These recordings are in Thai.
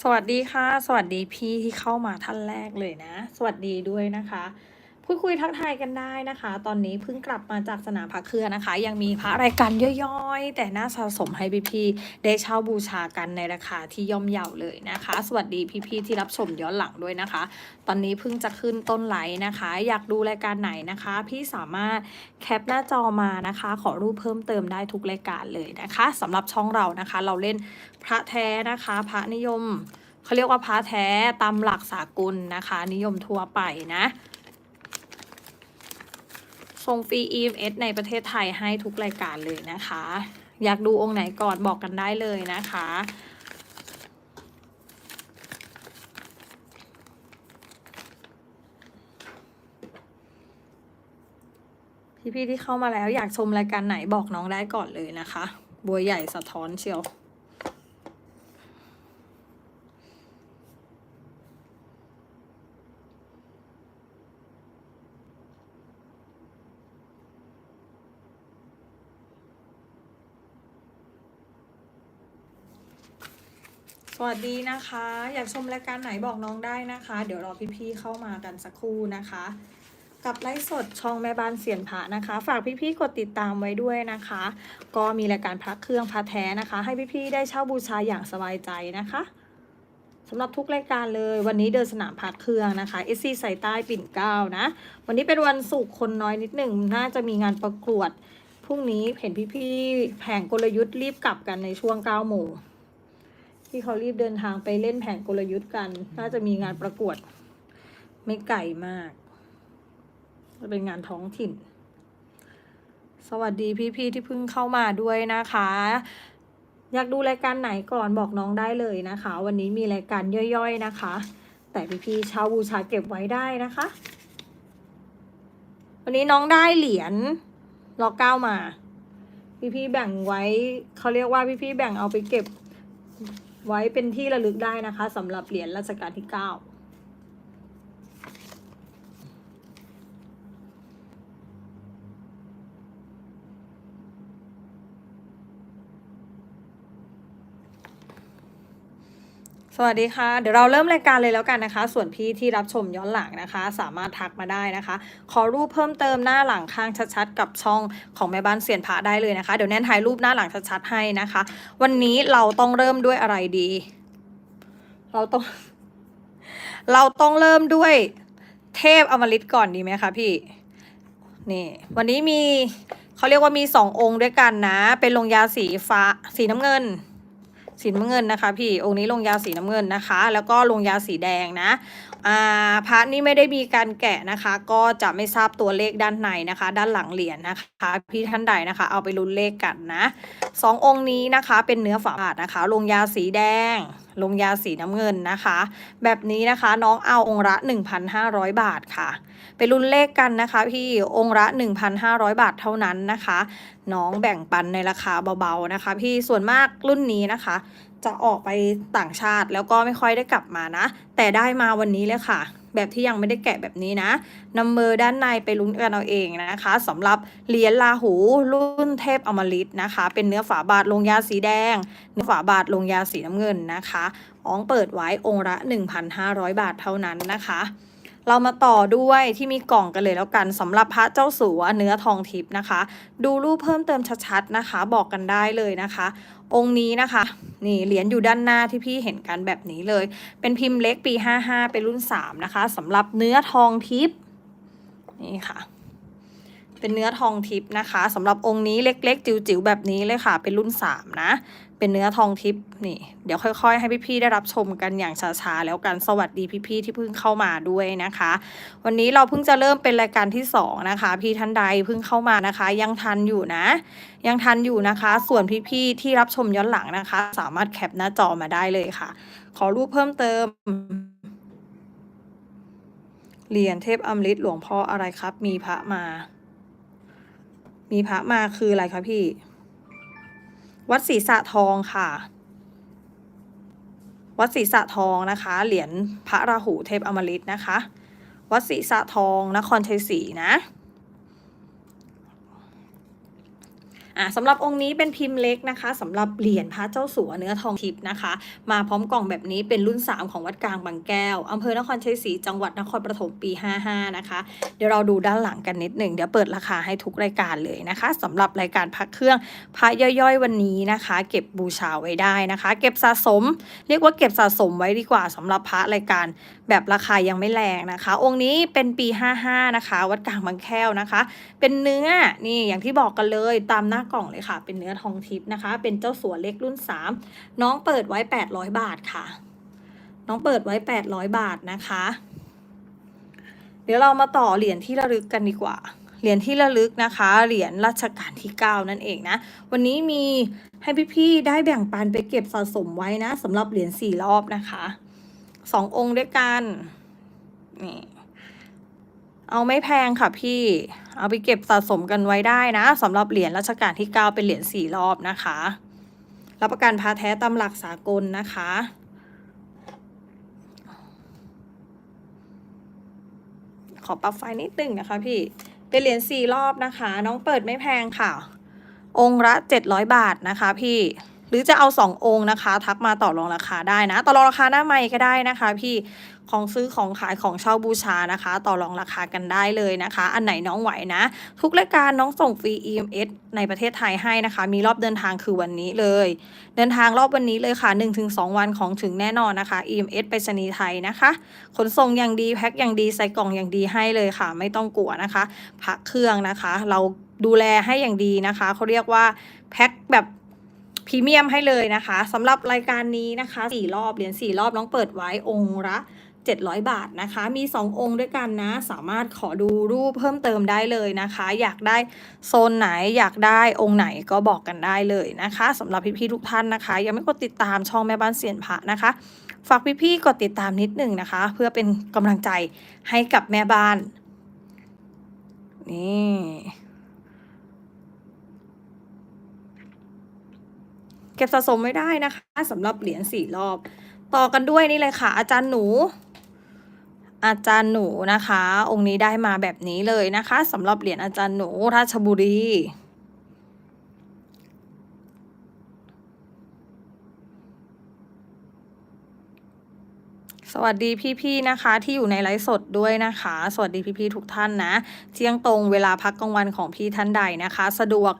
สวัสดีค่ะ สวัสดีพี่ที่เข้ามาท่านแรกเลยนะ สวัสดีด้วยนะคะ คุยทักทายกันได้นะคะ ตอนนี้เพิ่งกลับมาจากสนามพระเครือนะคะ ยังมีพระรายการย่อยๆ แต่น่าสะสมให้พี่ๆได้เช่าบูชากันในราคาที่ย่อมเยาเลยนะคะ สวัสดีพี่ๆที่รับชมย้อนหลังด้วยนะคะ ตอนนี้เพิ่งจะขึ้นต้นไลน์นะคะ อยากดูรายการไหนนะคะ พี่สามารถแคปหน้าจอมานะคะ ขอรูปเพิ่มเติมได้ทุกรายการเลยนะคะสำหรับช่องเรานะคะ เราเล่นพระแท้นะคะ พระนิยมเขาเรียกว่าพระแท้ตามหลักสากลนะคะ นิยมทั่วไปนะ ส่งฟรี EMS ในประเทศไทยให้ทุกรายการเลยนะคะ อยากดูองค์ไหนก่อนบอกกันได้เลยนะคะ พี่ๆที่เข้ามาแล้วอยากชมรายการไหนบอกน้องได้ก่อนเลยนะคะ บัวใหญ่สะท้อนเชียว สวัสดีนะคะ อยากชมรายการไหนบอกน้องได้นะคะ เดี๋ยวรอพี่ๆเข้ามากันสักครู่นะคะ กับไลฟ์สดช่องแม่บ้านเสียนพระนะคะ ฝากพี่ๆกดติดตามไว้ด้วยนะคะ ก็มีรายการพระเครื่องพระแท้นะคะ ให้พี่ๆได้เช่าบูชาอย่างสบายใจนะคะสำหรับทุกรายการเลยวันนี้เดินสนามพระเครื่องนะคะเอซีใส่ใต้ปิ่นเก้านะ วันนี้เป็นวันศุกร์คนน้อยนิดหนึ่งน่าจะมีงานประกวดพรุ่งนี้เห็นพี่ๆแผงกลยุทธ์รีบกลับกันในช่วง9โมง ที่เขารีบเดินทางไปเล่นแผนกลยุทธ์กัน น่าจะมีงานประกวด ไม่ไกลมาก จะเป็นงานท้องถิ่น สวัสดีพี่ ๆ ที่เพิ่งเข้ามาด้วยนะคะ อยากดูรายการไหนก่อนบอกน้องได้เลยนะคะ วันนี้มีรายการย่อยๆนะคะ แต่พี่ๆชาวบูชาเก็บไว้ได้นะคะ วันนี้น้องได้เหรียญรอเก้ามา พี่ๆแบ่งไว้เขาเรียกว่าพี่ๆแบ่งเอาไปเก็บ ไว้เป็นที่ระลึกได้นะคะสำหรับเหรียญรัชกาลที่ 9 สวัสดีค่ะ เดี๋ยวเราเริ่มรายการเลยแล้วกันนะคะ ส่วนพี่ที่รับชมย้อนหลังนะคะ สามารถทักมาได้นะคะ ขอรูปเพิ่มเติมหน้าหลังข้างชัดๆ กับช่องของแม่บ้านเสียนพระได้เลยนะคะ เดี๋ยวแนนถ่ายรูปหน้าหลังชัดๆให้นะคะ วันนี้เราต้องเริ่มด้วยอะไรดี เราต้อง เราต้องเริ่มด้วยเทพอมฤตก่อนดีไหมคะพี่ นี่ วันนี้มีเขาเรียกว่ามีสององค์ด้วยกันนะ เป็นลงยาสีฟ้าสีน้ำเงิน สีน้ำเงินนะคะ พี่องค์นี้ลงยาสีน้ำเงินนะคะ แล้วก็ลงยาสีแดงนะ พระนี่ไม่ได้มีการแกะนะคะ ก็จะไม่ทราบตัวเลขด้านในนะคะ ด้านหลังเหรียญนะคะ พี่ท่านใดนะคะ เอาไปลุ้นเลขกันนะสององค์นี้นะคะ เป็นเนื้อฝาบาทนะคะ ลงยาสีแดง ลงยาสีน้ำเงินนะคะ แบบนี้นะคะน้องเอาองค์ละ 1,500 บาทค่ะ ไปลุ้นเลขกันนะคะ พี่องค์ละ 1,500 บาทเท่านั้นนะคะ น้องแบ่งปันในราคาเบาๆนะคะ พี่ส่วนมากรุ่นนี้นะคะ จะออกไปต่างชาติ แล้วก็ไม่ค่อยได้กลับมานะ แต่ได้มาวันนี้เลยค่ะ แบบที่ยังไม่ได้แกะแบบนี้นะนำเบอร์ด้านในไปลุ้นกันเอาเองนะคะสำหรับเหรียญลาหูรุ่นเทพอมฤตนะคะ เป็นเนื้อฝาบาทลงยาสีแดง เนื้อฝาบาทลงยาสีน้ำเงินนะคะอ้องเปิดไว้องค์ละ 1,500 บาทเท่านั้นนะคะ เรามาต่อด้วยที่มีกล่องกันเลยแล้วกันสำหรับพระเจ้าสัวเนื้อทองทิพย์นะคะ ดูรูปเพิ่มเติมชัดๆนะคะ บอกกันได้เลยนะคะ องค์นี้นะคะ นี่เหรียญอยู่ด้านหน้าที่พี่เห็นกันแบบนี้เลย เป็นพิมพ์เล็กปี 55 เป็นรุ่น 3 นะคะสำหรับเนื้อทองทิพย์นี่ค่ะ เป็นเนื้อทองทิพย์นะคะสำหรับองค์นี้เล็กๆ จิ๋วๆแบบนี้เลยค่ะ เป็นรุ่น 3 นะ เป็นเนื้อทองทิพย์นี่ เดี๋ยวค่อยๆ ให้พี่ๆได้รับชมกันอย่างช้าๆแล้วกันสวัสดีพี่ๆที่เพิ่งเข้ามาด้วยนะคะ วันนี้เราเพิ่งจะเริ่มเป็นรายการที่ 2 นะคะ พี่ท่านใดเพิ่งเข้ามานะคะ ยังทันอยู่นะ ยังทันอยู่นะคะ ส่วนพี่ๆที่รับชมย้อนหลังนะคะ สามารถแคปหน้าจอมาได้เลยค่ะ ขอรูปเพิ่มเติมเหรียญเทพอมฤตหลวงพ่ออะไรครับ มีพระมา มีพระมาคืออะไรคะพี่ วัดศรีสะทองค่ะ วัดศรีสะทองนะคะ เหรียญพระราหูเทพอมฤตนะคะ วัดศรีสะทองนครชัยศรีนะ อ่าสำหรับองค์นี้เป็นพิมพ์เล็กนะคะสำหรับเหรียญพระเจ้าสัวเนื้อทองทิพย์นะคะ มาพร้อมกล่องแบบนี้เป็นรุ่น 3 ของวัดกลางบางแก้วอำเภอนครชัยศรีจังหวัดนครปฐมปี 55 นะคะ เดี๋ยวเราดูด้านหลังกันนิดหนึ่งเดี๋ยวเปิดราคาให้ทุกรายการเลยนะคะสำหรับรายการพักเครื่องพระย่อยๆ วันนี้นะคะ เก็บบูชาไว้ได้นะคะ เก็บสะสม เรียกว่าเก็บสะสมไว้ดีกว่าสำหรับพระรายการแบบราคายังไม่แรงนะคะ องค์นี้เป็นปี 55 นะคะ วัดกลางบางแก้วนะคะ เป็นเนื้อนี่อย่างที่บอกกันเลยตามหน้ากล่องเลยค่ะ เป็นเนื้อทองทิพย์นะคะ เป็นเจ้าสัวเล็กรุ่น 3 น้องเปิดไว้ 800 บาทค่ะ น้องเปิดไว้ 800 บาทนะคะ เดี๋ยวเรามาต่อเหรียญที่ระลึกกันดีกว่า เหรียญที่ระลึกนะคะ เหรียญรัชกาลที่ 9 นั่นเองนะ วันนี้มีให้พี่ๆได้แบ่งปันไปเก็บสะสมไว้นะสำหรับเหรียญสี่รอบนะคะสององค์ด้วยกัน นี่ เอาไม่แพงค่ะพี่ เอาไปเก็บสะสมกันไว้ได้นะสำหรับเหรียญรัชกาลที่ 9 เป็นเหรียญสี่รอบนะคะ รับประกันพาแท้ตำหลักสากลนะคะ ขอปรับไฟนิดนึงนะคะพี่ เป็นเหรียญสี่รอบนะคะ น้องเปิดไม่แพงค่ะ องค์ละ700บาทนะคะพี่หรือจะเอา2องค์นะคะ ทักมาต่อรองราคาได้นะ ต่อรองราคาหน้าไมค์ก็ได้นะคะ พี่ ของซื้อของขายของเช่าบูชานะคะ ต่อรองราคากันได้เลยนะคะ อันไหนน้องไหวนะ ทุกรายการน้องส่งฟรี EMS ในประเทศไทยให้นะคะ มีรอบเดินทางคือวันนี้เลย เดินทางรอบวันนี้เลยค่ะ 1-2 วันของถึงแน่นอนนะคะ EMS ไปรษณีไทยนะคะขนส่งอย่างดีแพ็คอย่างดีใส่กล่องอย่างดีให้เลยค่ะ ไม่ต้องกลัวนะคะพักเครื่องนะคะ เราดูแลให้อย่างดีนะคะเขาเรียกว่าแพ็คแบบพรีเมียมให้เลยนะคะสำหรับรายการนี้นะคะสี่รอบเหรียญสี่รอบน้องเปิดไว้องค์ละ 700 บาทนะคะ มี 2 องค์ด้วยกันนะ สามารถขอดูรูปเพิ่มเติมได้เลยนะคะ อยากได้โซนไหนอยากได้องค์ไหนก็บอกกันได้เลยนะคะสำหรับพี่ๆทุกท่านนะคะ ยังไม่กดติดตามช่องแม่บ้านเสียนพระนะคะ ฝากพี่ๆกดติดตามนิดหนึ่งนะคะ เพื่อเป็นกำลังใจให้กับแม่บ้าน นี่เก็บสะสมไม่ได้นะคะสำหรับเหรียญสี่รอบ ต่อกันด้วยนี่เลยค่ะ อาจารย์หนู อาจารย์หนูนะคะ องค์นี้ได้มาแบบนี้เลยนะคะสำหรับเหรียญอาจารย์หนูราชบุรีสวัสดีพี่ๆนะคะ ที่อยู่ในไลฟ์สดด้วยนะคะ สวัสดีพี่ๆทุกท่านนะ เที่ยงตรงเวลาพักกลางวันของพี่ท่านใดนะคะ สะดวก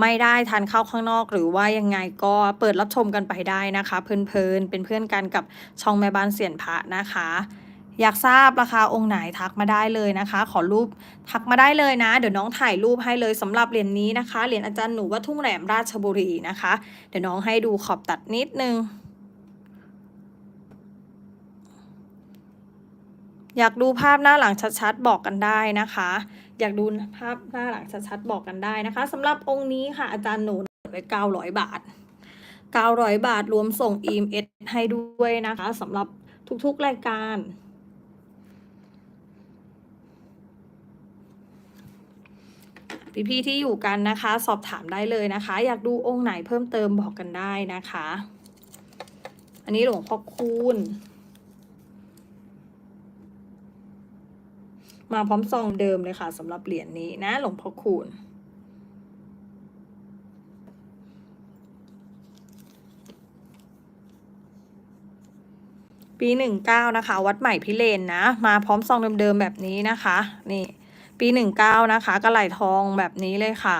ไม่ได้ทานข้าวข้างนอกหรือว่ายังไงก็เปิดรับชมกันไปได้นะคะ เพลินๆเป็นเพื่อนกันกับช่องแม่บ้านเสียนพระนะคะ อยากทราบราคาองค์ไหนทักมาได้เลยนะคะ ขอรูปทักมาได้เลยนะ เดี๋ยวน้องถ่ายรูปให้เลยสำหรับเหรียญนี้นะคะเหรียญอาจารย์หนูวัดทุ่งแหลมราชบุรีนะคะ เดี๋ยวน้องให้ดูขอบตัดนิดนึง อยากดูภาพหน้าหลังชัดๆบอกกันได้นะคะ อยากดูภาพหน้าหลังชัดๆบอกกันได้นะคะสำหรับองค์นี้ค่ะอาจารย์หนูเปิดไว้900บาท900บาทรวมส่ง EMS ให้ด้วยนะคะสำหรับทุกๆรายการ พี่ๆที่อยู่กันนะคะ สอบถามได้เลยนะคะ อยากดูองค์ไหนเพิ่มเติมบอกกันได้นะคะ อันนี้หลวงพ่อคูณมาพร้อมซองเดิมเลยค่ะสำหรับเหรียญนี้นะหลวงพ่อคูณปีหนึ่งเก้านะคะ วัดใหม่พิเรนนะ มาพร้อมซองเดิมๆแบบนี้นะคะ นี่ ปีหนึ่งเก้านะคะกระไหลทองแบบนี้เลยค่ะ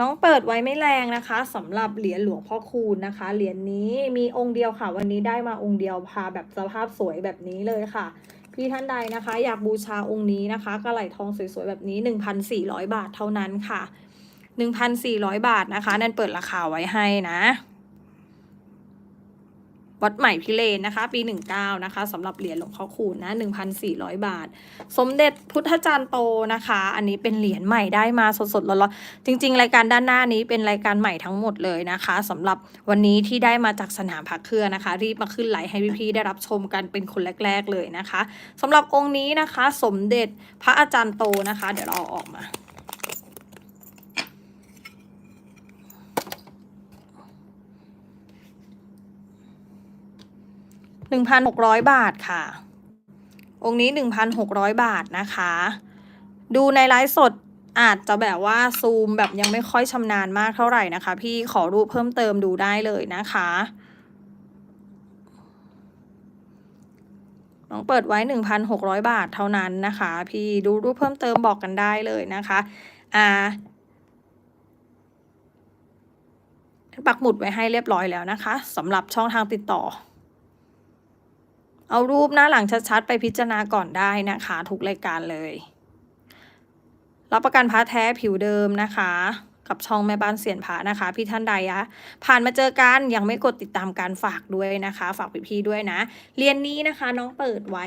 น้องเปิดไว้ไม่แรงนะคะสำหรับเหรียญหลวงพ่อคูณนะคะ เหรียญนี้มีองค์เดียวค่ะ วันนี้ได้มาองค์เดียวพาแบบสภาพสวยแบบนี้เลยค่ะ พี่ท่านใดนะคะ อยากบูชาองค์นี้นะคะกระไหลทองสวยๆแบบนี้ 1,400 บาทเท่านั้นค่ะ 1,400 บาทนะคะ นั่นเปิดราคาไว้ให้นะ วัดใหม่พิเรนนะคะ ปี 19 นะคะสำหรับเหรียญหลวงพ่อคูณนะ1,400 บาท สมเด็จพุทธจารย์โตนะคะ อันนี้เป็นเหรียญใหม่ได้มาสดๆร้อนๆจริง ๆ รายการด้านหน้านี้เป็นรายการใหม่ทั้งหมดเลยนะคะสำหรับวันนี้ที่ได้มาจากสนามพักเครือนะคะ รีบมาขึ้นไลฟ์ให้พี่ๆได้รับชมกันเป็นคนแรก ๆเลยนะคะสำหรับองค์นี้นะคะ สมเด็จพระอาจารย์โตนะคะ เดี๋ยวเราออกมา หนึ่งพันหกร้อยบาทค่ะ องค์นี้หนึ่งพันหกร้อยบาทนะคะ ดูในไลฟ์สดอาจจะแบบว่าซูมแบบยังไม่ค่อยชำนาญมากเท่าไหร่นะคะ พี่ขอรูปเพิ่มเติมดูได้เลยนะคะน้องเปิดไว้ 1,600 บาทเท่านั้นนะคะ พี่ดูรูปเพิ่มเติมบอกกันได้เลยนะคะอ่าปักหมุดไว้ให้เรียบร้อยแล้วนะคะสำหรับช่องทางติดต่อ เอารูปหน้าหลังชัดๆ ไปพิจารณาก่อนได้นะคะ ทุกรายการเลย รับประกันพระแท้ผิวเดิมนะคะ กับช่องแม่บ้านเสียนพระนะคะ พี่ท่านใดอะผ่านมาเจอกันยังไม่กดติดตามการฝากด้วยนะคะ ฝากพี่ๆด้วยนะ เรียนนี้นะคะน้องเปิดไว้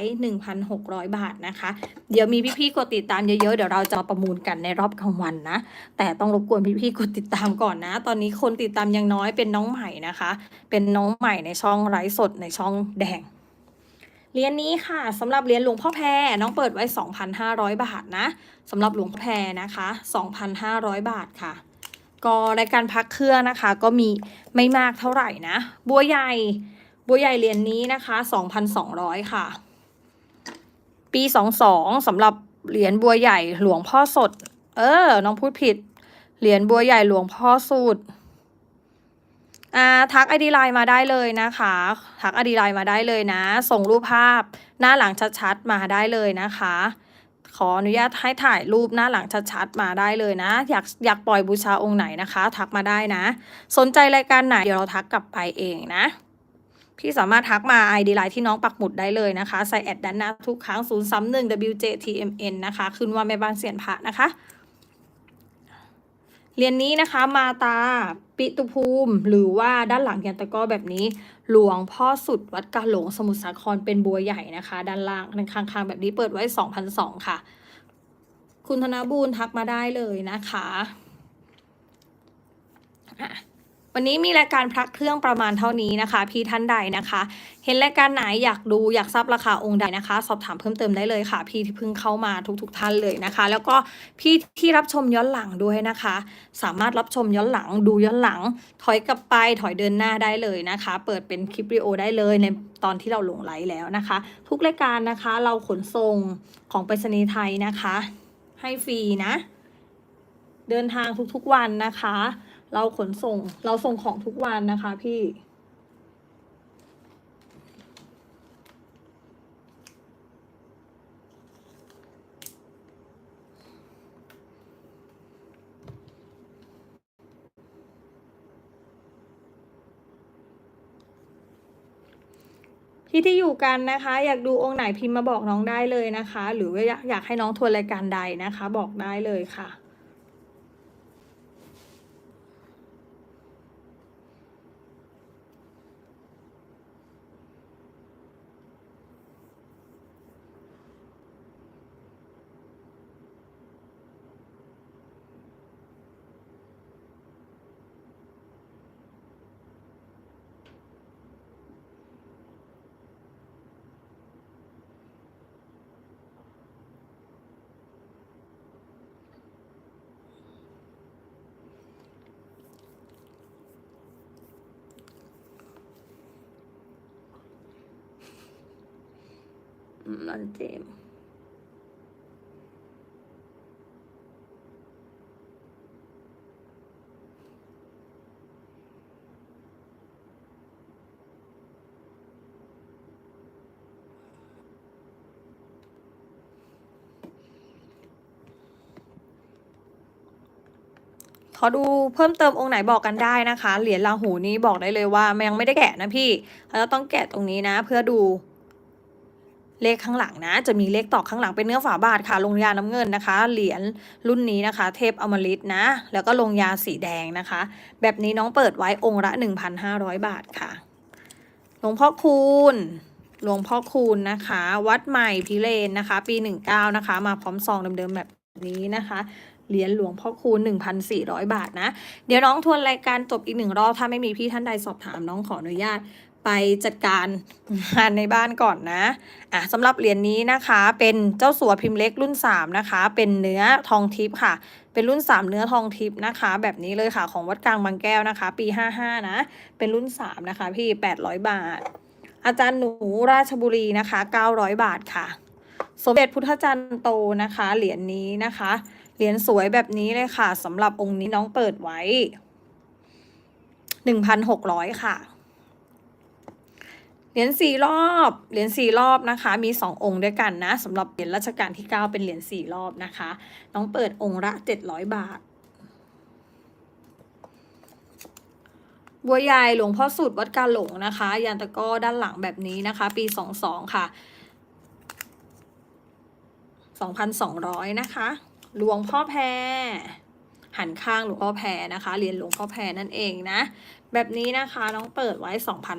1,600 บาทนะคะ เดี๋ยวมีพี่ๆกดติดตามเยอะๆเดี๋ยวเราจะประมูลกันในรอบกลางวันนะแต่ต้องรบกวนพี่ๆกดติดตามก่อนนะ ตอนนี้คนติดตามยังน้อยเป็นน้องใหม่นะคะ เป็นน้องใหม่ในช่องไร้สดในช่องแดง เหรียญนี้ค่ะสำหรับเหรียญหลวงพ่อแพรน้องเปิดไว้ 2,500 บาทนะสำหรับหลวงพ่อแพรนะคะ 2,500 บาทค่ะ ก็รายการพักเครื่องนะคะ ก็มีไม่มากเท่าไหร่นะ บัวใหญ่บัวใหญ่เหรียญนี้นะคะ 2,200 ค่ะ ปี 22สำหรับเหรียญบัวใหญ่หลวงพ่อสด เออ น้องพูดผิด เหรียญบัวใหญ่หลวงพ่อสูตร อ่าทักไอดีไลน์มาได้เลยนะคะ ทักไอดีไลน์มาได้เลยนะ ส่งรูปภาพหน้าหลังชัดๆมาได้เลยนะคะ ขออนุญาตให้ถ่ายรูปหน้าหลังชัดๆมาได้เลยนะ อยากอยากปล่อยบูชาองค์ไหนนะคะ ทักมาได้นะ สนใจรายการไหนเดี๋ยวเราทักกลับไปเองนะพี่สามารถทักมา ID ไลน์ที่น้องปักหมุดได้เลยนะคะใส่แอดด้านหน้าทุกครั้ง 0 3 1 WJTMN นะคะ ขึ้นว่าแม่บ้านเสียนพระนะคะ เรียนนี้นะคะมาตา ปิตุภูมิ หรือว่าด้านหลังยันตะก้อแบบนี้ หลวงพ่อสุดวัดกาหลงสมุทรสาครเป็นบัวใหญ่นะคะ ด้านล่างด้านข้างๆแบบนี้เปิดไว้ 2,002ค่ะ คุณธนบูรณ์ทักมาได้เลยนะคะอะ วันนี้มีรายการพระเครื่องประมาณเท่านี้นะคะ พี่ท่านใดนะคะ เห็นรายการไหนอยากดูอยากทราบราคาองค์ใดนะคะ สอบถามเพิ่มเติมได้เลยค่ะ พี่ที่เพิ่งเข้ามาทุกๆทท่านเลยนะคะ แล้วก็พี่ที่รับชมย้อนหลังด้วยนะคะ สามารถรับชมย้อนหลังดูย้อนหลัง ถอยกลับไปถอยเดินหน้าได้เลยนะคะ เปิดเป็นคลิปวิดีโอได้เลยในตอนที่เราลงไลฟ์แล้วนะคะ ทุกรายการนะคะเราขนส่งของไปรษณีย์ไทยนะคะ ให้ฟรีนะ เดินทางทุกๆวันนะคะ เราขนส่ง เราส่งของทุกวันนะคะพี่พี่ที่อยู่กันนะคะ อยากดูองค์ไหนพิมพ์มาบอกน้องได้เลยนะคะ หรือว่าอยากอยากให้น้องทวนรายการใดนะคะ บอกได้เลยค่ะ นันเจมขอดูเพิ่มเติมองค์ไหนบอกกันได้นะคะ เหรียญราหูนี้บอกได้เลยว่า มันยังไม่ได้แกะนะพี่เราจะต้องแกะตรงนี้นะ เพื่อดู เลขข้างหลังนะ จะมีเลขตอกข้างหลังเป็นเนื้อฝาบาทค่ะ ลงยาน้ำเงินนะคะ เหรียญรุ่นนี้นะคะ เทพอมฤตนะ แล้วก็ลงยาสีแดงนะคะ แบบนี้น้องเปิดไว้องค์ละ 1,500 บาทค่ะ หลวงพ่อคูณ หลวงพ่อคูณนะคะ วัดใหม่พิเรนนะคะ ปี 19 นะคะ มาพร้อมซองเดิมๆแบบนี้นะคะเหรียญหลวงพ่อคูณ 1,400 บาทนะ เดี๋ยวน้องทวนรายการจบอีกหนึ่งรอบ ถ้าไม่มีพี่ท่านใดสอบถามน้องขออนุญาต ไปจัดการงานในบ้านก่อนนะอะสำหรับเหรียญนี้นะคะเป็นเจ้าสัวพิมพ์เล็กรุ่น 3 นะคะ เป็นเนื้อทองทิพย์ค่ะ เป็นรุ่น 3 เนื้อทองทิพย์นะคะ แบบนี้เลยค่ะของวัดกลางบางแก้วนะคะ ปี 55 นะ เป็นรุ่น 3 นะคะ พี่ 800 บาท อาจารย์หนูราชบุรีนะคะ 900 บาทค่ะ สมเด็จพุทธจันทร์โตนะคะ เหรียญนี้นะคะ เหรียญสวยแบบนี้เลยค่ะสำหรับองค์นี้น้องเปิดไว้ 1,600 ค่ะ เหรียญสี่รอบ เหรียญสี่รอบนะคะ มีสององค์ด้วยกันนะสำหรับเหรียญรัชกาลที่ 9 เป็นเหรียญสี่รอบนะคะ น้องเปิดองค์ละ 700 บาท บัวใหญ่หลวงพ่อสุดวัดกาหลงนะคะ ยันตะก้อด้านหลังแบบนี้นะคะ ปี 22 ค่ะ 2,200 นะคะ หลวงพ่อแพร หันข้างหลวงพ่อแพรนะคะเหรียญหลวงพ่อแพรนั่นเองนะ แบบนี้นะคะน้องเปิดไว้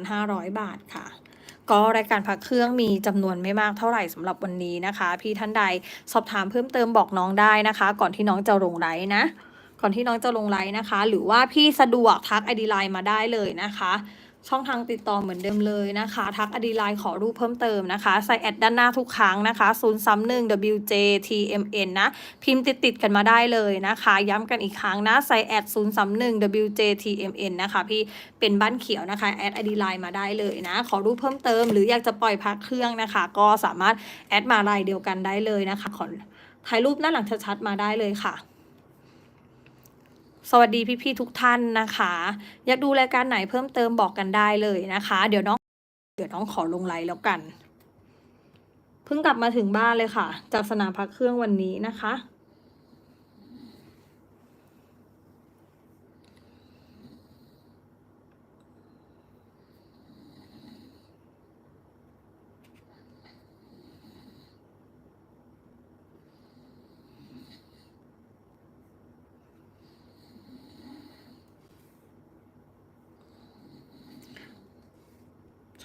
2,500 บาทค่ะก็รายการพักเครื่องมีจำนวนไม่มากเท่าไหร่สำหรับวันนี้นะคะ พี่ท่านใดสอบถามเพิ่มเติมบอกน้องได้นะคะ ก่อนที่น้องจะลงไลน์นะ ก่อนที่น้องจะลงไลน์นะคะ หรือว่าพี่สะดวกทักไอดีไลน์มาได้เลยนะคะ ช่องทางติดต่อเหมือนเดิมเลยนะคะ ทักอดีไลน์ขอรูปเพิ่มเติมนะคะ ใส่แอดด้านหน้าทุกครั้งนะคะ0 3 1 WJTMN นะ พิมพ์ติดติดกันมาได้เลยนะคะ ย้ำกันอีกครั้งนะ ใส่แอด0 3 1 WJTMN นะคะ พี่เป็นบ้านเขียวนะคะ แอดอดีไลน์มาได้เลยนะ ขอรูปเพิ่มเติม หรืออยากจะปล่อยพักเครื่องนะคะ ก็สามารถแอดมาไลน์เดียวกันได้เลยนะคะ ขอถ่ายรูปหน้าหลังชัดๆมาได้เลยค่ะ สวัสดีพี่ๆทุกท่านนะคะ อยากดูรายการไหนเพิ่มเติมบอกกันได้เลยนะคะ เดี๋ยวน้อง เดี๋ยวน้องขอลงไลน์แล้วกัน เพิ่งกลับมาถึงบ้านเลยค่ะ จากสนามพักเครื่องวันนี้นะคะ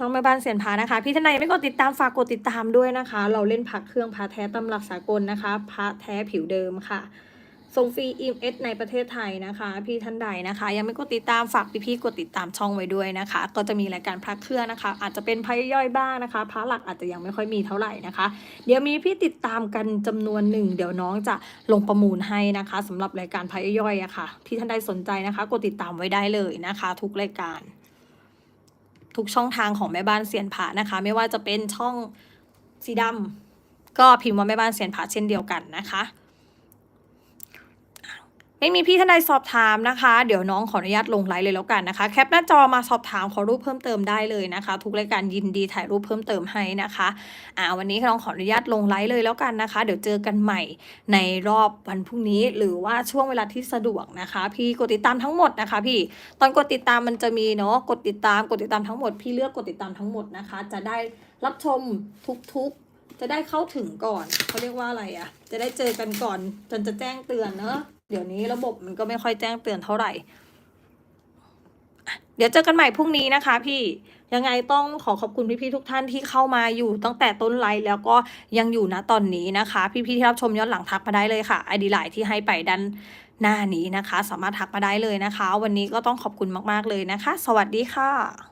ช่องแม่บ้านเสียนพานะคะ พี่ท่านใดยังไม่กดติดตามฝากกดติดตามด้วยนะคะ เราเล่นพักเครื่องพาแท้ตำรับสากลนะคะพระแท้ผิวเดิมค่ะส่งฟรี EMS ในประเทศไทยนะคะ พี่ท่านใดนะคะ ยังไม่กดติดตามฝากพี่ๆกดติดตามช่องไว้ด้วยนะคะ ก็จะมีรายการพักเครื่องนะคะ อาจจะเป็นพายย่อยบ้างนะคะพระหลักอาจจะยังไม่ค่อยมีเท่าไหร่นะคะ เดี๋ยวมีพี่ติดตามกันจำนวนหนึ่งเดี๋ยวน้องจะลงประมูลให้นะคะสำหรับรายการพายย่อยอะค่ะพี่ท่านใดสนใจนะคะ กดติดตามไว้ได้เลยนะคะ ทุกรายการ ทุกช่องทางของแม่บ้านเสียนผานะคะ ไม่ว่าจะเป็นช่องสีดำก็พิมพ์ว่าแม่บ้านเสียนผาเช่นเดียวกันนะคะ ไม่มีพี่ท่านใดสอบถามนะคะ เดี๋ยวน้องขออนุญาตลงไลน์เลยแล้วกันนะคะ แคปหน้าจอมาสอบถามขอรูปเพิ่มเติมได้เลยนะคะ ทุกรายการยินดีถ่ายรูปเพิ่มเติมให้นะคะอ่าวันนี้น้องขออนุญาตลงไลน์เลยแล้วกันนะคะ เดี๋ยวเจอกันใหม่ในรอบวันพรุ่งนี้ หรือว่าช่วงเวลาที่สะดวกนะคะ พี่กดติดตามทั้งหมดนะคะ พี่ตอนกดติดตามมันจะมีเนาะกดติดตามกดติดตามทั้งหมดพี่เลือกกดติดตามทั้งหมดนะคะ จะได้รับชมทุกๆ จะได้เข้าถึงก่อนเขาเรียกว่าอะไรอะ่ะจะได้เจอกันก่อนจนจะแจ้งเตือนเนอะ เดี๋ยวนี้ระบบมันก็ไม่ค่อยแจ้งเตือนเท่าไหร่ เดี๋ยวเจอกันใหม่พรุ่งนี้นะคะพี่ยังไงต้องขอขอบคุณพี่ๆทุกท่านที่เข้ามาอยู่ตั้งแต่ต้นไลฟ์แล้วก็ยังอยู่นะตอนนี้นะคะ พี่ๆที่รับชมย้อนหลังทักมาได้เลยค่ะไอดีไลน์ที่ให้ไปด้านหน้านี้นะคะ สามารถทักมาได้เลยนะคะ วันนี้ก็ต้องขอบคุณมากๆเลยนะคะ สวัสดีค่ะ